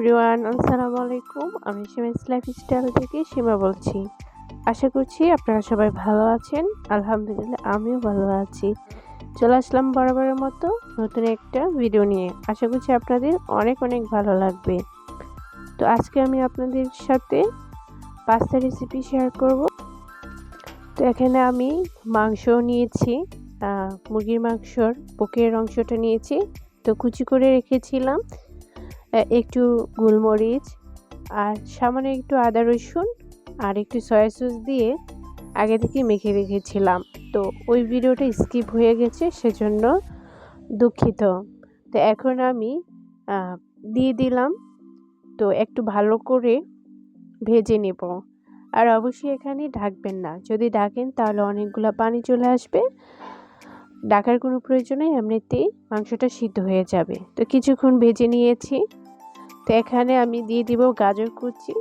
Everyone, আসসালামু আলাইকুম। আমি সিমেন্স লাইফস্টাইল থেকে সীমা বলছি। আশা করছি আপনারা সবাই ভালো আছেন। আলহামদুলিল্লাহ, আমিও ভালো আছি। চলে আসলাম বরাবরের মতো নতুন একটা ভিডিও নিয়ে। আশা করছি আপনাদের অনেক অনেক ভালো লাগবে। তো আজকে আমি আপনাদের সাথে পাস্তা রেসিপি শেয়ার করব। তো এখানে আমি মাংস নিয়েছি মুরগির মাংসর বুকের অংশটা নিয়েছি। তো কুচি করে রেখেছিলাম। একটু গোলমরিচ আর সামান্য একটু আদা রসুন আর একটু সয়া সস দিয়ে আগে থেকে মেখে রেখেছিলাম। তো ওই ভিডিওটা স্কিপ হয়ে গেছে, সেজন্য দুঃখিত। তো এখন আমি দিয়ে দিলাম। তো একটু ভালো করে ভেজে নেব। আর অবশ্যই এখানে ঢাকবেন না। যদি ঢাকেন তাহলে অনেকগুলো পানি চলে আসবে। ডাকার কোনো প্রয়োজন নেই এমনিতেই মাংসটা সিদ্ধ হয়ে যাবে। তো কিছুক্ষণ ভেজে নিয়েছি। তো এখানে আমি দিয়ে দিব গাজর কুচি।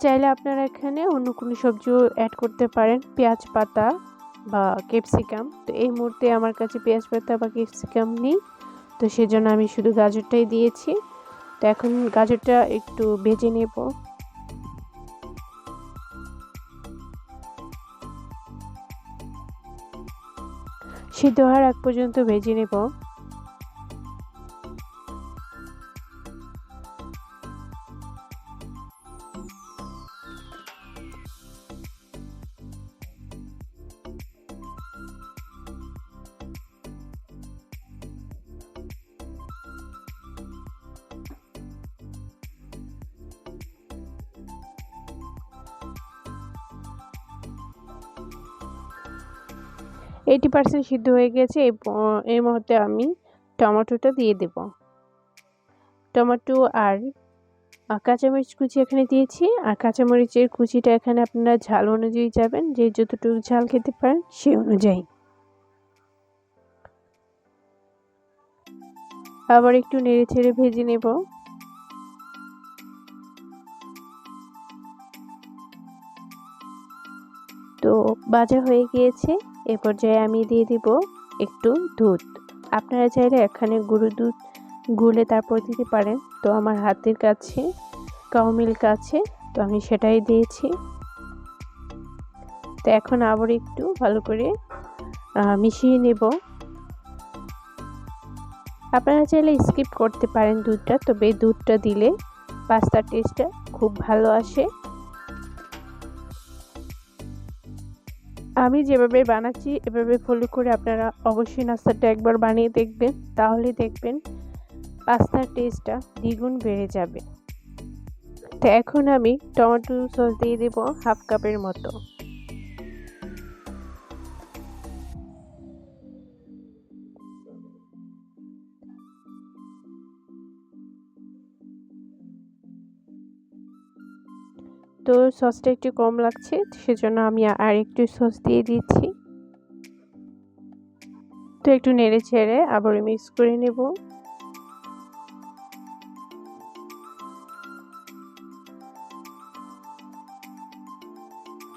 চাইলে আপনারা এখানে অন্য কোনো সবজিও অ্যাড করতে পারেন। পেঁয়াজ পাতা বা ক্যাপসিকাম তো এই মুহূর্তে আমার কাছে পেঁয়াজ পাতা বা ক্যাপসিকাম নেই। তো সেজন্য আমি শুধু গাজরটাই দিয়েছি। তো এখন গাজরটা একটু ভেজে নেব। সিদ্ধ হওয়ার আগ পর্যন্ত ভেজে নেব। এইটি পার্সেন্ট সিদ্ধ হয়ে গেছে, এই মুহূর্তে আমি টমেটোটা দিয়ে দেব। টমেটো আর কাঁচামরিচ কুচি এখানে দিয়েছি, আর কাঁচামরিচের কুচিটা এখানে আপনারা ঝাল অনুযায়ী যাবেন, যে যতটুকু ঝাল খেতে পারেন সেই অনুযায়ী। আবার একটু নেড়ে ছেড়ে ভেজে নেব। তো বাজা হয়ে গিয়েছে। এ পর্যায়ে আমি দিয়ে দিব একটু দুধ। আপনারা চাইলে এখানে গুঁড়ো দুধ গুলে তারপর দিতে পারেন। তো আমার হাতের কাছে কাউমিল্ক আছে তো আমি সেটাই দিয়েছি। তো এখন আবার একটু ভালো করে মিশিয়ে নেব। আপনারা চাইলে স্কিপ করতে পারেন দুধটা, তবে দুধটা দিলে পাস্তার টেস্টটা খুব ভালো আসে। আমি যেভাবে বানাচ্ছি, এভাবে ফলো করে আপনারা অবশ্যই নাস্তাটা একবার বানিয়ে দেখবেন। তাহলে দেখবেন পাস্তার টেস্টটা দ্বিগুণ বেড়ে যাবে। তো এখন আমি টমেটো সস দিয়ে দেব হাফ কাপের মতো। তো সসটা একটু কম লাগছে, সেজন্য আমি আর একটু সস দিয়ে দিচ্ছি। তো একটু নেড়ে ছেড়ে আবার মিক্স করে নেব।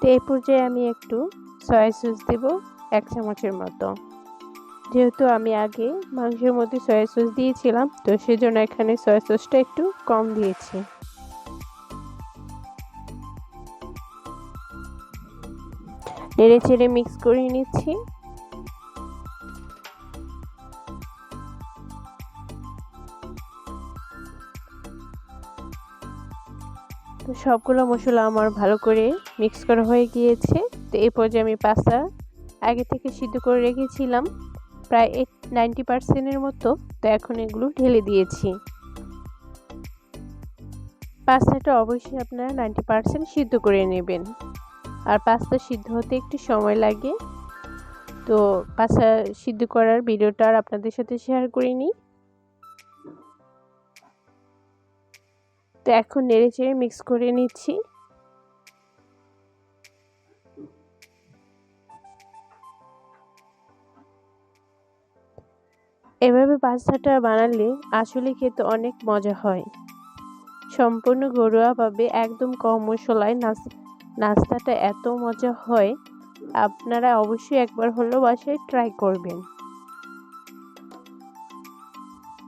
তো এই পর্যায়ে আমি একটু সয়া সস দেব এক চামচের মতো। যেহেতু আমি আগে মাংসের মধ্যে সয়া সস দিয়েছিলাম, তো সেজন্য এখানে সয়া সসটা একটু কম দিয়েছি। নেড়ে চেড়ে মিক্স করে নিচ্ছি। তো সবগুলো মশলা আমার ভালো করে মিক্স করা হয়ে গিয়েছে। তো এই পর্যায়ে আমি পাস্তা আগে থেকে সিদ্ধ করে রেখেছিলাম, প্রায় এইট নাইনটি পার্সেন্টের মতো। তো এখন এগুলো ঢেলে দিয়েছি। পাস্তাটা অবশ্যই আপনারা নাইনটি পার্সেন্ট সিদ্ধ করে নেবেন। আর পাস্তা সিদ্ধ হতে একটু সময় লাগে। তো পাস্তা সিদ্ধ করার ভিডিওটা আর আপনাদের সাথে শেয়ার করিনি তো এখন নেড়ে চেড়ে মিক্স করে নিচ্ছি। এভাবে পাস্তাটা বানালে আসলে খেতে অনেক মজা হয়। সম্পূর্ণ ঘরোয়াভাবে একদম কম মশলায় নাচ নাস্তাটা এত মজা হয়, আপনারা অবশ্যই একবার হলেও বাসায় ট্রাই করবেন।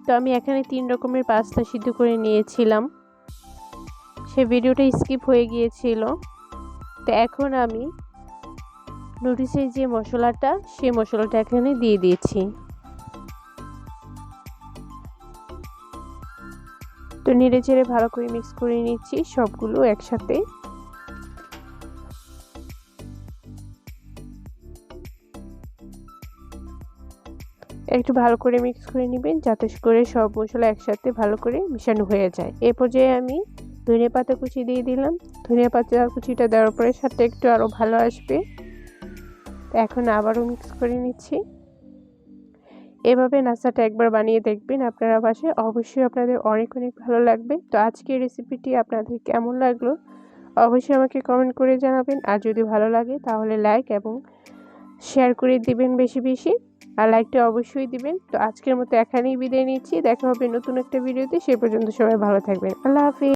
তো আমি এখানে তিন রকমের পাস্তা সিদ্ধ করে নিয়েছিলাম। সে ভিডিওটা স্কিপ হয়ে গিয়েছিল। তো এখন আমি নুডলসের যে মশলাটা, সেই মশলাটা এখানে দিয়ে দিয়েছি। তো নেড়ে চেড়ে ভালো করে মিক্স করে নিচ্ছি, সবগুলো একসাথে। একটু ভালো করে মিক্স করে নেবেন যাতে করে সব মশলা একসাথে ভালো করে মিশানো হয়ে যায়। এ পর্যায়ে আমি ধনিয়া পাতা কুচি দিয়ে দিলাম। ধনিয়া পাতা কুচিটা দেওয়ার পরে স্বাদটা একটু আরও ভালো আসবে। এখন আবারও মিক্স করে নিচ্ছি। এভাবে নাস্তাটা একবার বানিয়ে দেখবেন আপনারা বাসায়। অবশ্যই আপনাদের অনেক অনেক ভালো লাগবে। তো আজকের রেসিপিটি আপনাদের কেমন লাগল? অবশ্যই আমাকে কমেন্ট করে জানাবেন। আর যদি ভালো লাগে তাহলে লাইক এবং শেয়ার করে দিবেন বেশি বেশি। আর লাইকটা অবশ্যই দিবেন। তো আজকের মতো এখানেই বিদায় নিচ্ছি। দেখা হবে নতুন একটা ভিডিওতে। সে পর্যন্ত সবাই ভালো থাকবেন। আল্লাহ হাফিজ।